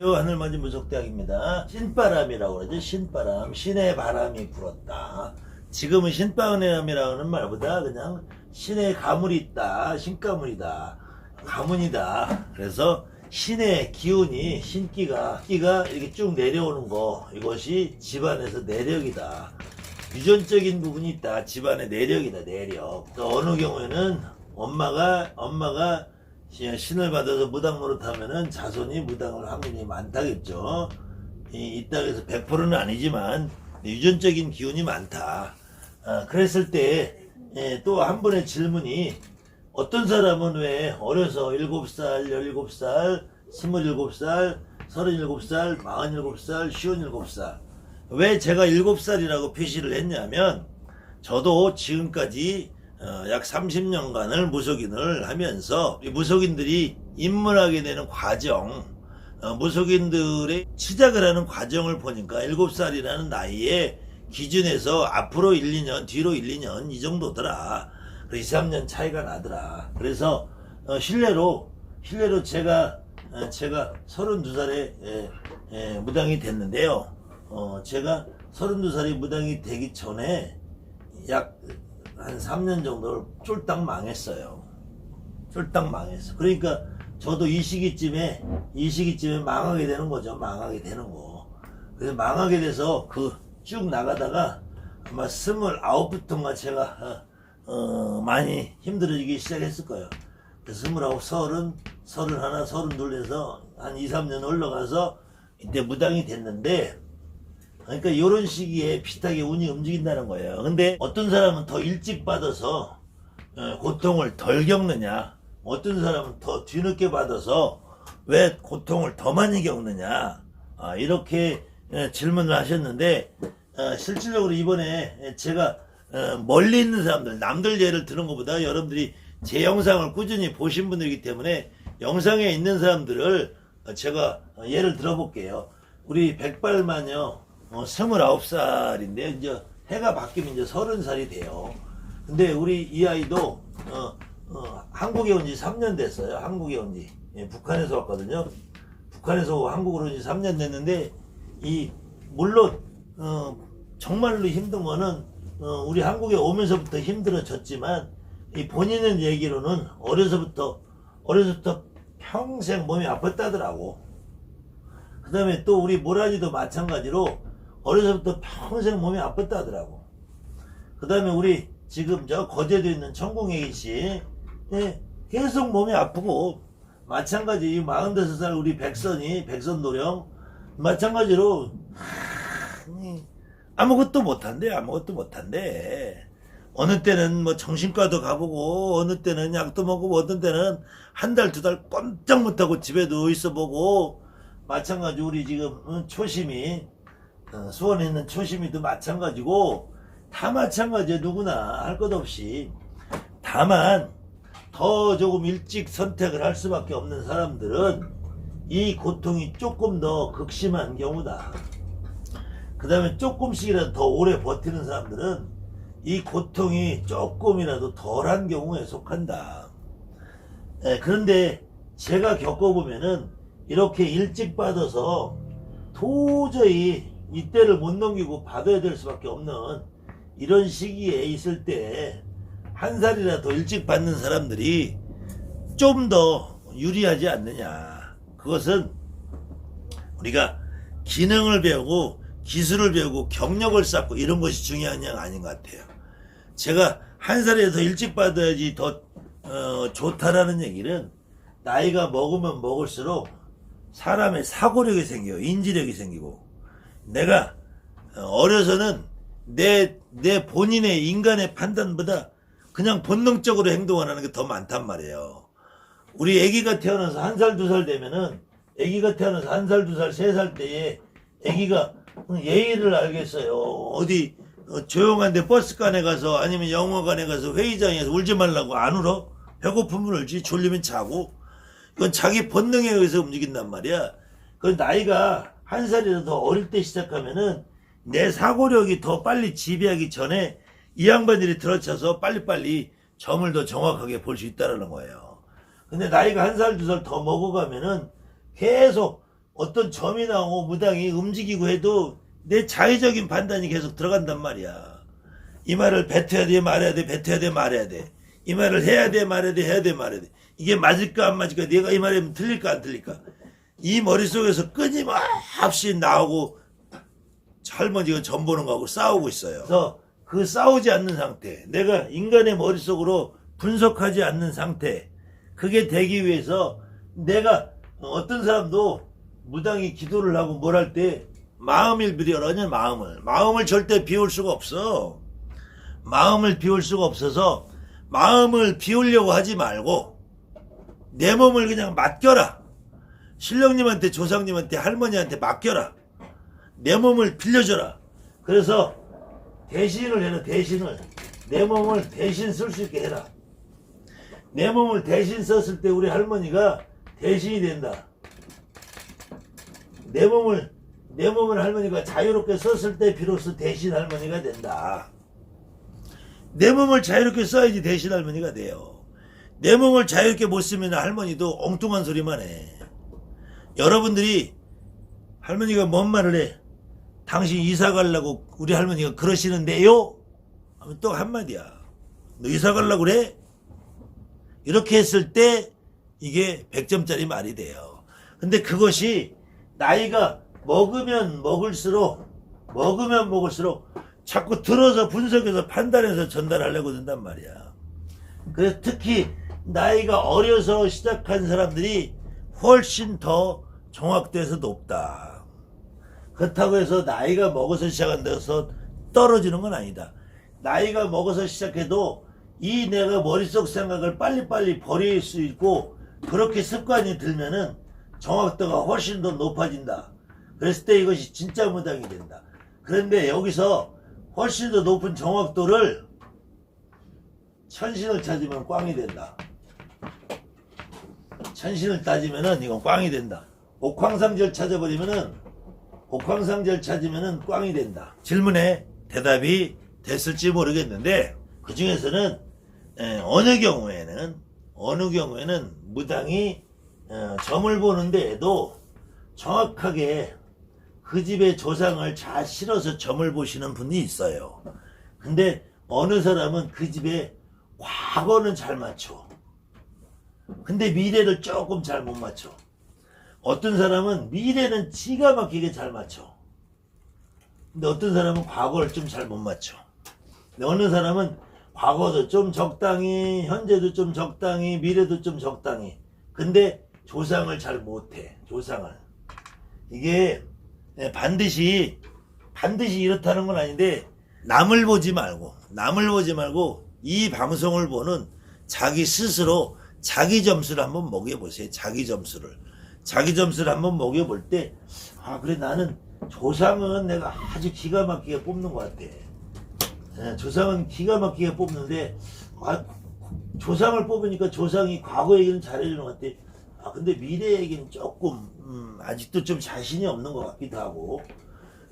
하늘맞은 무속대학입니다. 신바람이라고 그러죠. 신바람. 신의 바람이 불었다. 지금은 신바람이라고 하는 말보다 그냥 신의 가물이 있다. 신가물이다. 가문이다. 그래서 신의 기운이 신기가 끼가 이렇게 쭉 내려오는 거 이것이 집안에서 내력이다. 유전적인 부분이 있다. 집안의 내력이다. 내력. 또 어느 경우에는 엄마가 엄마가 신을 받아서 무당 노릇하면은 자손이 무당을 확률이 많다겠죠. 이, 이 땅에서 100%는 아니지만 유전적인 기운이 많다. 아, 그랬을 때 또 한 번의 질문이 어떤 사람은 왜 어려서 7살, 17살, 27살, 37살, 47살, 57살 왜 제가 7살이라고 표시를 했냐면 저도 지금까지 어, 약 30년간을 무속인을 하면서 이 무속인들이 입문하게 되는 과정, 어, 무속인들의 시작을 하는 과정을 보니까 7살이라는 나이에 기준에서 앞으로 1, 2년, 뒤로 1, 2년 이 정도더라. 2, 3년 차이가 나더라. 그래서 어, 실례로 실례로 제가 어, 제가 32살에 무당이 됐는데요. 어, 제가 32살이 무당이 되기 전에 약 한 3년 정도를 쫄딱 망했어요. 쫄딱 망했어. 그러니까 저도 이 시기쯤에 이 시기쯤에 망하게 되는 거죠. 망하게 되는 거. 그래서 망하게 돼서 그 쭉 나가다가 아마 스물아홉 부터가 제가 어, 어, 많이 힘들어지기 시작했을 거예요. 그래서 스물아홉, 서른, 서른 하나, 서른 둘에서 한 2, 3년 올라가서 이때 무당이 됐는데 그러니까 이런 시기에 비슷하게 운이 움직인다는 거예요. 근데 어떤 사람은 더 일찍 받아서 어, 고통을 덜 겪느냐, 어떤 사람은 더 뒤늦게 받아서 왜 고통을 더 많이 겪느냐, 아, 이렇게 예, 질문을 하셨는데 어, 실질적으로 이번에 제가 어, 멀리 있는 사람들, 남들 예를 드는 것보다 여러분들이 제 영상을 꾸준히 보신 분들이기 때문에 영상에 있는 사람들을 어, 제가 어, 예를 들어볼게요. 우리 백발마녀 어, 29살인데 이제 해가 바뀌면 이제 30살이 돼요. 근데 우리 이 아이도 어, 어, 한국에 온 지 3년 됐어요. 한국에 온 지. 예, 북한에서 왔거든요. 북한에서 한국으로 온 지 3년 됐는데 이 물론 어, 정말로 힘든 거는 어, 우리 한국에 오면서부터 힘들어졌지만 이 본인은 얘기로는 어려서부터 어려서부터 평생 몸이 아팠다더라고. 그 다음에 또 우리 모라지도 마찬가지로 어려서부터 평생 몸이 아팠다 하더라고. 그 다음에 우리 지금 저 거제도에 있는 천공애기 씨, 예, 계속 몸이 아프고, 마찬가지 이 45살 우리 백선이, 백선 도령, 마찬가지로, 아무것도 못한대, 아무것도 못한대. 어느 때는 뭐 정신과도 가보고, 어느 때는 약도 먹고, 어떤 때는 한 달, 두달 꼼짝 못하고 집에 누워 있어 보고, 마찬가지 우리 지금 어, 초심이 어, 수원에 있는 초심이도 마찬가지고 다 마찬가지야 누구나 할 것 없이 다만 더 조금 일찍 선택을 할 수밖에 없는 사람들은 이 고통이 조금 더 극심한 경우다. 그 다음에 조금씩이라도 더 오래 버티는 사람들은 이 고통이 조금이라도 덜한 경우에 속한다. 예, 그런데 제가 겪어보면은 이렇게 일찍 받아서 도저히 이때를 못 넘기고 받아야 될 수밖에 없는 이런 시기에 있을 때 한 살이라 더 일찍 받는 사람들이 좀 더 유리하지 않느냐. 그것은 우리가 기능을 배우고 기술을 배우고 경력을 쌓고 이런 것이 중요한 게 아닌 것 같아요. 제가 한 살에 더 일찍 받아야지 더 어, 좋다라는 얘기는 나이가 먹으면 먹을수록 사람의 사고력이 생겨요. 인지력이 생기고. 내가 어, 어려서는 내, 내 본인의 인간의 판단보다 그냥 본능적으로 행동하는 게 더 많단 말이에요. 우리 아기가 태어나서 한 살, 두 살 되면은 아기가 태어나서 한 살, 두 살, 세 살 때에 아기가 예의를 알겠어요. 어디 어, 조용한 데 버스관에 가서 아니면 영화관에 가서 회의장에서 울지 말라고 안 울어? 배고프면 울지, 졸리면 자고. 그건 자기 본능에 의해서 움직인단 말이야. 그 나이가 한 살이라도 더 어릴 때 시작하면은 내 사고력이 더 빨리 지배하기 전에 이 양반들이 들어쳐서 빨리빨리 점을 더 정확하게 볼 수 있다라는 거예요. 근데 나이가 한 살, 두 살 더 먹어가면은 계속 어떤 점이 나오고 무당이 움직이고 해도 내 자의적인 판단이 계속 들어간단 말이야. 이 말을 뱉어야 돼, 말해야 돼, 뱉어야 돼, 말해야 돼. 이 말을 해야 돼, 말해야 돼, 해야 돼, 말해야 돼. 이게 맞을까, 안 맞을까, 내가 이 말이 틀릴까, 안 틀릴까. 이 머릿속에서 끊임없이 나오고 할머니가 전 보는 거하고 싸우고 있어요. 그래서 그 싸우지 않는 상태, 내가 인간의 머릿속으로 분석하지 않는 상태, 그게 되기 위해서 내가 어떤 사람도 무당이 기도를 하고 뭘 할 때 마음을 비려라냐 마음을 마음을 절대 비울 수가 없어 마음을 비울 수가 없어서 마음을 비우려고 하지 말고 내 몸을 그냥 맡겨라 신령님한테 조상님한테 할머니한테 맡겨라 내 몸을 빌려줘라 그래서 대신을 해라 대신을 내 몸을 대신 쓸 수 있게 해라 내 몸을 대신 썼을 때 우리 할머니가 대신이 된다 내 몸을 내 몸을 할머니가 자유롭게 썼을 때 비로소 대신 할머니가 된다. 내 몸을 자유롭게 써야지 대신 할머니가 돼요. 내 몸을 자유롭게 못 쓰면 할머니도 엉뚱한 소리만 해. 여러분들이 할머니가 뭔 말을 해? 당신 이사 가려고 우리 할머니가 그러시는데요? 하면 또 한마디야. 너 이사 가려고 그래? 이렇게 했을 때 이게 100점짜리 말이 돼요. 근데 그것이 나이가 먹으면 먹을수록 먹으면 먹을수록 자꾸 들어서 분석해서 판단해서 전달하려고 든단 말이야. 그래서 특히 나이가 어려서 시작한 사람들이 훨씬 더 정확도에서 높다. 그렇다고 해서 나이가 먹어서 시작한다고 해서 떨어지는 건 아니다. 나이가 먹어서 시작해도 이 내가 머릿속 생각을 빨리빨리 버릴 수 있고 그렇게 습관이 들면은 정확도가 훨씬 더 높아진다. 그랬을 때 이것이 진짜 무당이 된다. 그런데 여기서 훨씬 더 높은 정확도를 천신을 찾으면 꽝이 된다. 천신을 따지면은 이건 꽝이 된다. 옥황상절 찾아버리면은 옥황상절 찾으면은 꽝이 된다. 질문에 대답이 됐을지 모르겠는데 그 중에서는 에, 어느 경우에는 어느 경우에는 무당이 어, 점을 보는 데에도 정확하게 그 집의 조상을 잘 실어서 점을 보시는 분이 있어요. 근데 어느 사람은 그 집의 과거는 잘 맞춰. 근데 미래를 조금 잘 못 맞춰. 어떤 사람은 미래는 기가 막히게 잘 맞춰. 근데 어떤 사람은 과거를 좀 잘 못 맞춰. 근데 어느 사람은 과거도 좀 적당히, 현재도 좀 적당히, 미래도 좀 적당히. 근데 조상을 잘 못해. 조상을. 이게 예, 반드시 반드시 이렇다는 건 아닌데 남을 보지 말고 남을 보지 말고 이 방송을 보는 자기 스스로 자기 점수를 한번 먹여보세요. 자기 점수를 자기 점수를 한번 먹여볼 때 아 그래 나는 조상은 내가 아주 기가 막히게 뽑는 것 같아. 예, 조상은 기가 막히게 뽑는데 아, 조상을 뽑으니까 조상이 과거 얘기는 잘해주는 것 같아. 아 근데 미래 얘기는 조금 음, 아직도 좀 자신이 없는 것 같기도 하고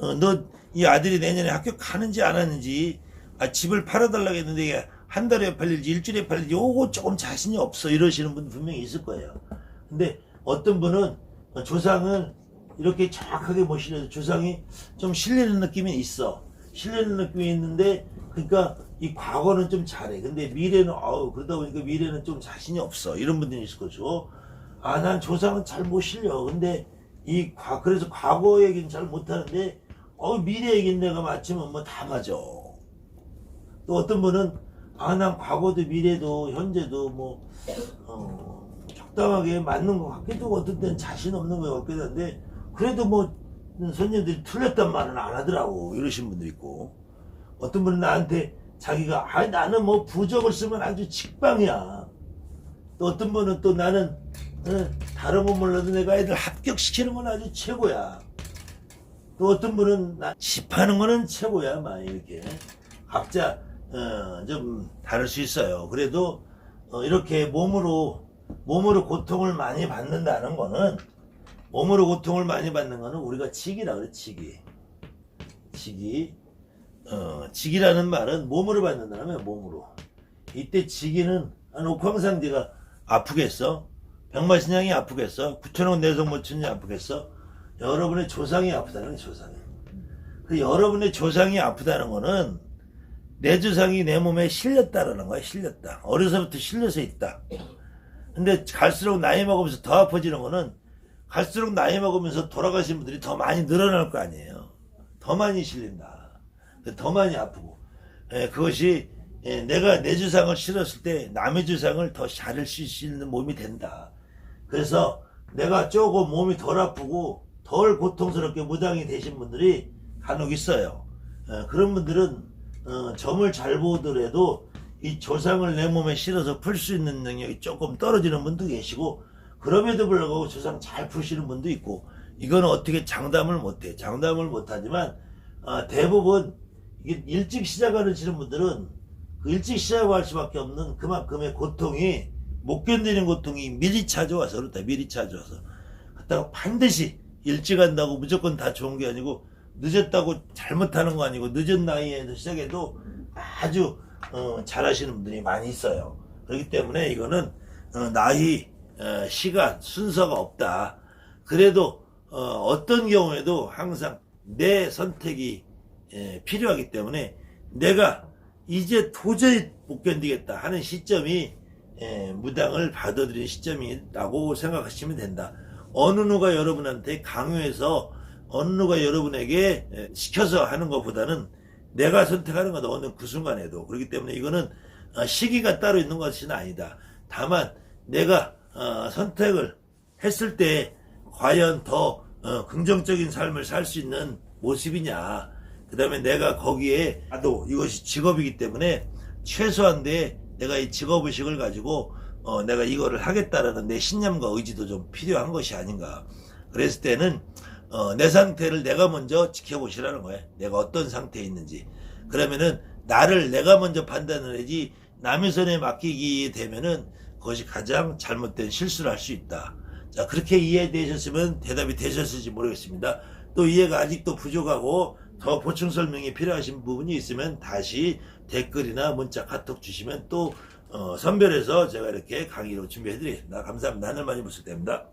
어, 너 이 아들이 내년에 학교 가는지 안 하는지 아, 집을 팔아달라고 했는데 한 달에 팔릴지 일주일에 팔릴지 요거 조금 자신이 없어 이러시는 분 분명히 있을 거예요 근데 어떤 분은 어, 조상은 이렇게 정확하게 모시려도 조상이 좀 실리는 느낌이 있어 실리는 느낌이 있는데 그러니까 이 과거는 좀 잘해 근데 미래는 어우 그러다 보니까 미래는 좀 자신이 없어 이런 분들이 있을 거죠 아, 난 조상은 잘 못 실려. 근데 이 과, 그래서 과거 얘기는 잘 못하는데, 어, 미래 얘기는 내가 맞추면 뭐 다 맞아. 또 어떤 분은, 아, 난 과거도 미래도 현재도 뭐, 어, 적당하게 맞는 것 같기도 하고 어떤 때는 자신 없는 것 같기도 한데, 그래도 뭐, 손님들이 틀렸단 말은 안 하더라고. 이러신 분도 있고. 어떤 분은 나한테 자기가, 아, 나는 뭐 부적을 쓰면 아주 직방이야. 또 어떤 분은 또 나는 어, 다른 건 몰라도 내가 애들 합격시키는 건 아주 최고야. 또 어떤 분은 나 집하는 거는 최고야, 막 이렇게 각자 어, 좀 다를 수 있어요. 그래도 어, 이렇게 몸으로 몸으로 고통을 많이 받는다는 거는 몸으로 고통을 많이 받는 거는 우리가 직이라 그래, 직이. 직이. 어, 직이라는 말은 몸으로 받는다는 거야, 몸으로. 이때 직이는 한 옥황상제가 아프겠어? 백마신양이 아프겠어? 구천원 내성모춘이 아프겠어? 여러분의 조상이 아프다는 조상이. 그 여러분의 조상이 아프다는 거는 내 조상이 내 몸에 실렸다라는 거야, 실렸다. 어려서부터 실려서 있다. 근데 갈수록 나이 먹으면서 더 아파지는 거는 갈수록 나이 먹으면서 돌아가신 분들이 더 많이 늘어날 거 아니에요. 더 많이 실린다. 더 많이 아프고. 예, 그것이 예, 내가 내 주상을 실었을 때 남의 주상을 더 잘실수 있는 몸이 된다. 그래서 내가 조금 몸이 덜 아프고 덜 고통스럽게 무당이 되신 분들이 간혹 있어요. 예, 그런 분들은 어, 점을 잘 보더라도 이 조상을 내 몸에 실어서 풀 수 있는 능력이 조금 떨어지는 분도 계시고 그럼에도 불구하고 조상 잘 푸시는 분도 있고 이거는 어떻게 장담을 못해. 장담을 못하지만 아, 대부분 이게 일찍 시작하시는 분들은 그 일찍 시작할 수밖에 없는 그만큼의 고통이 못 견디는 고통이 미리 찾아와서 그렇다. 미리 찾아와서. 그렇다고 반드시 일찍 한다고 무조건 다 좋은 게 아니고 늦었다고 잘못하는 거 아니고 늦은 나이에서 시작해도 아주 어, 잘하시는 분들이 많이 있어요. 그렇기 때문에 이거는 어, 나이, 어, 시간, 순서가 없다. 그래도 어, 떤 경우에도 항상 내 선택이 에, 필요하기 때문에 내가 이제 도저히 못 견디겠다 하는 시점이 에, 무당을 받아들인 시점이라고 생각하시면 된다. 어느 누가 여러분한테 강요해서 어느 누가 여러분에게 에, 시켜서 하는 것보다는 내가 선택하는 건 어느 그 순간에도 그렇기 때문에 이거는 어, 시기가 따로 있는 것은 아니다. 다만 내가 어, 선택을 했을 때 과연 더 어, 긍정적인 삶을 살 수 있는 모습이냐. 그 다음에 내가 거기에 나도 이것이 직업이기 때문에 최소한데 내가 이 직업의식을 가지고 어, 내가 이거를 하겠다라는 내 신념과 의지도 좀 필요한 것이 아닌가. 그랬을 때는 어, 내 상태를 내가 먼저 지켜보시라는 거예요. 내가 어떤 상태에 있는지. 그러면은 나를 내가 먼저 판단을 해야지 남의 손에 맡기게 되면은 그것이 가장 잘못된 실수를 할 수 있다. 자, 그렇게 이해되셨으면 대답이 되셨을지 모르겠습니다. 또 이해가 아직도 부족하고 더 보충 설명이 필요하신 부분이 있으면 다시 댓글이나 문자 카톡 주시면 또 어, 선별해서 제가 이렇게 강의로 준비해 드리겠습니다. 감사합니다. 하늘 많이 부탁드립니다.